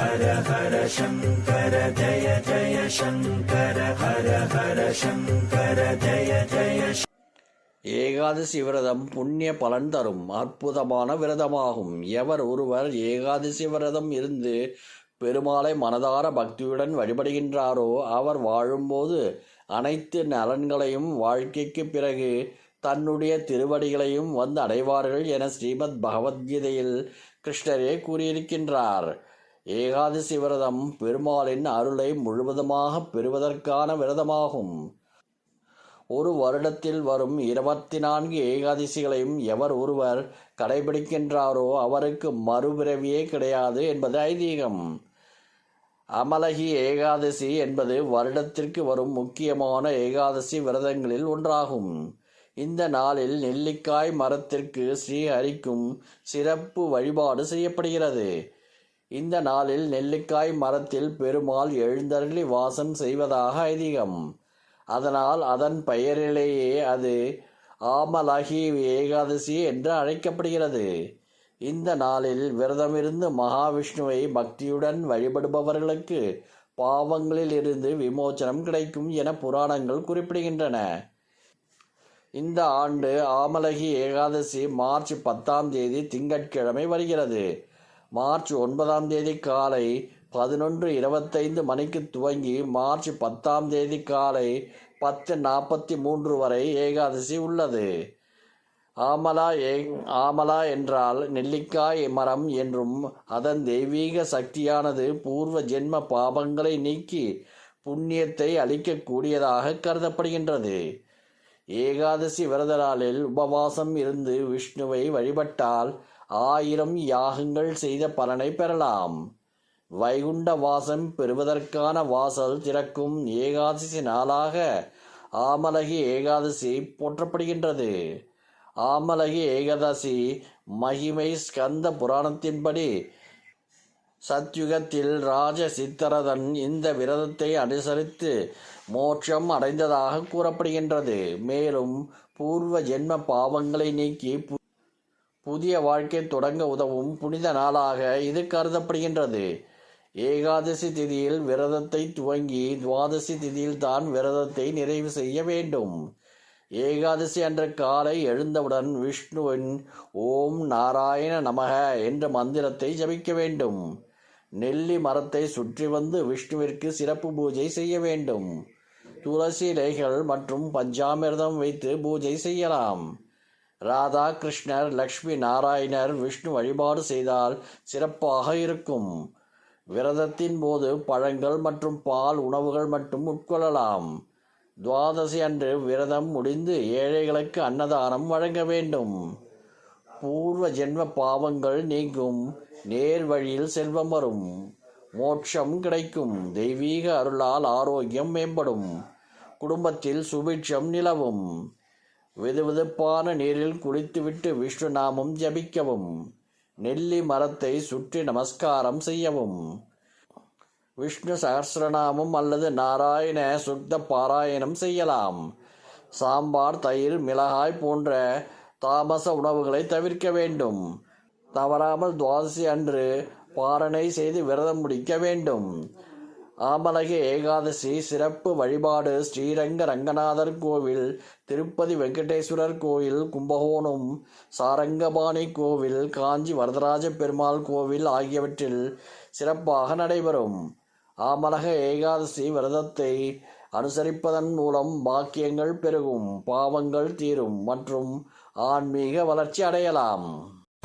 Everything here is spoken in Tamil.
ஹர ஹர சங்கர ஜய ஜய சங்கர ஹர ஹர சங்கர ஜய ஜய ஏகாதசி விரதம் புண்ணிய பலன் தரும். அற்புதமான விரதமாகும். எவர் ஒருவர் ஏகாதசி விரதம் இருந்து பெருமாளை மனதார பக்தியுடன் வழிபடுகின்றாரோ அவர் வாழும்போது அனைத்து நலன்களையும் வாழ்க்கைக்கு பிறகு தன்னுடைய திருவடிகளையும் வந்து அடைவார்கள் என ஸ்ரீமத் பகவத்கீதையில் கிருஷ்ணரே கூறியிருக்கின்றார். ஏகாதசி விரதம் பெருமாளின் அருளை முழுவதுமாக பெறுவதற்கான விரதமாகும். ஒரு வருடத்தில் வரும் இருபத்தி நான்கு ஏகாதசிகளையும் எவர் ஒருவர் கடைபிடிக்கின்றாரோ அவருக்கு மறுபிறவியே கிடையாது என்பது ஐதீகம். அமலகி ஏகாதசி என்பது வருடத்திற்கு வரும் முக்கியமான ஏகாதசி விரதங்களில் ஒன்றாகும். இந்த நாளில் நெல்லிக்காய் மரத்திற்கு ஸ்ரீஹரிக்கும் சிறப்பு வழிபாடு செய்யப்படுகிறது. இந்த நாளில் நெல்லிக்காய் மரத்தில் பெருமாள் எழுந்தருளி வாசம் செய்வதாக ஐதீகம். அதனால் அதன் பெயரிலேயே அது ஆமலகி ஏகாதசி என்று அழைக்கப்படுகிறது. இந்த நாளில் விரதமிருந்து மகாவிஷ்ணுவை பக்தியுடன் வழிபடுபவர்களுக்கு பாவங்களில் இருந்து விமோச்சனம் கிடைக்கும் என புராணங்கள் குறிப்பிடுகின்றன. இந்த ஆண்டு ஆமலகி ஏகாதசி மார்ச் பத்தாம் தேதி திங்கட்கிழமை வருகிறது. மார்ச் ஒன்பதாம் தேதி காலை பதினொன்று இருபத்தைந்து மணிக்கு துவங்கி மார்ச் பத்தாம் தேதி காலை பத்து நாற்பத்தி மூன்று வரை ஏகாதசி உள்ளது. ஆமலா ஏ ஆமலா என்றால் நெல்லிக்காய் மரம் என்றும் அதன் தெய்வீக சக்தியானது பூர்வ ஜென்ம பாபங்களை நீக்கி புண்ணியத்தை அளிக்கக்கூடியதாக கருதப்படுகின்றது. ஏகாதசி விரத நாளில் உபவாசம் இருந்து விஷ்ணுவை வழிபட்டால் ஆயிரம் யாகங்கள் செய்த பலனை பெறலாம். வைகுண்ட வாசம் பெறுவதற்கான வாசல் திறக்கும் ஏகாதசி நாளாக ஆமலகி ஏகாதசி போற்றப்படுகின்றது. ஆமலகி ஏகாதசி மகிமை ஸ்கந்த புராணத்தின்படி சத்யுகத்தில் ராஜ சித்தரதன் இந்த விரதத்தை அனுசரித்து மோட்சம் அடைந்ததாக கூறப்படுகின்றது. மேலும் பூர்வ ஜென்ம பாவங்களை நீக்கி புதிய வாழ்க்கை தொடங்க உதவும் புனித நாளாக இது கருதப்படுகின்றது. ஏகாதசி திதியில் விரதத்தை துவங்கி துவாதசி திதியில் தான் விரதத்தை நிறைவு செய்ய வேண்டும். ஏகாதசி அன்ற காலை எழுந்தவுடன் விஷ்ணுவின் ஓம் நாராயண நமக என்ற மந்திரத்தை ஜபிக்க வேண்டும். நெல்லி மரத்தை சுற்றி வந்து விஷ்ணுவிற்கு சிறப்பு பூஜை செய்ய வேண்டும். துளசி இலைகள் மற்றும் பஞ்சாமிர்தம் வைத்து பூஜை செய்யலாம். ராதா கிருஷ்ணர் லக்ஷ்மி நாராயணர் விஷ்ணு வழிபாடு செய்தால் சிறப்பாக இருக்கும். விரதத்தின் போது பழங்கள் மற்றும் பால் உணவுகள் மட்டும் உட்கொள்ளலாம். துவாதசி அன்று விரதம் முடிந்து ஏழைகளுக்கு அன்னதானம் வழங்க வேண்டும். பூர்வ ஜென்ம பாவங்கள் நீங்கும். நேர் வழியில் செல்வம் வரும். மோட்சம் கிடைக்கும். தெய்வீக அருளால் ஆரோக்கியம் மேம்படும். குடும்பத்தில் சுபிட்சம் நிலவும். வெதுவெதுப்பான நீரில் குளித்துவிட்டு விஷ்ணுநாமம் ஜபிக்கவும். நெல்லி மரத்தை சுற்றி நமஸ்காரம் செய்யவும். விஷ்ணு சகசிரநாமம் அல்லது நாராயண சுத்த பாராயணம் செய்யலாம். சாம்பார் தயிர் மிளகாய் போன்ற தாமச உணவுகளை தவிர்க்க வேண்டும். தவறாமல் துவாதசி அன்று பாரணை செய்து விரதம் முடிக்க வேண்டும். ஆமலக ஏகாதசி சிறப்பு வழிபாடு ஸ்ரீரங்க ரங்கநாதர் கோவில் திருப்பதி வெங்கடேஸ்வரர் கோவில் கும்பகோணம் சாரங்கபாணி கோவில் காஞ்சி வரதராஜ பெருமாள் கோவில் ஆகியவற்றில் சிறப்பாக நடைபெறும். ஆமலக ஏகாதசி விரதத்தை அனுசரிப்பதன் மூலம் பாக்கியங்கள் பெருகும் பாவங்கள் தீரும் மற்றும் ஆன்மீக வளர்ச்சி அடையலாம்.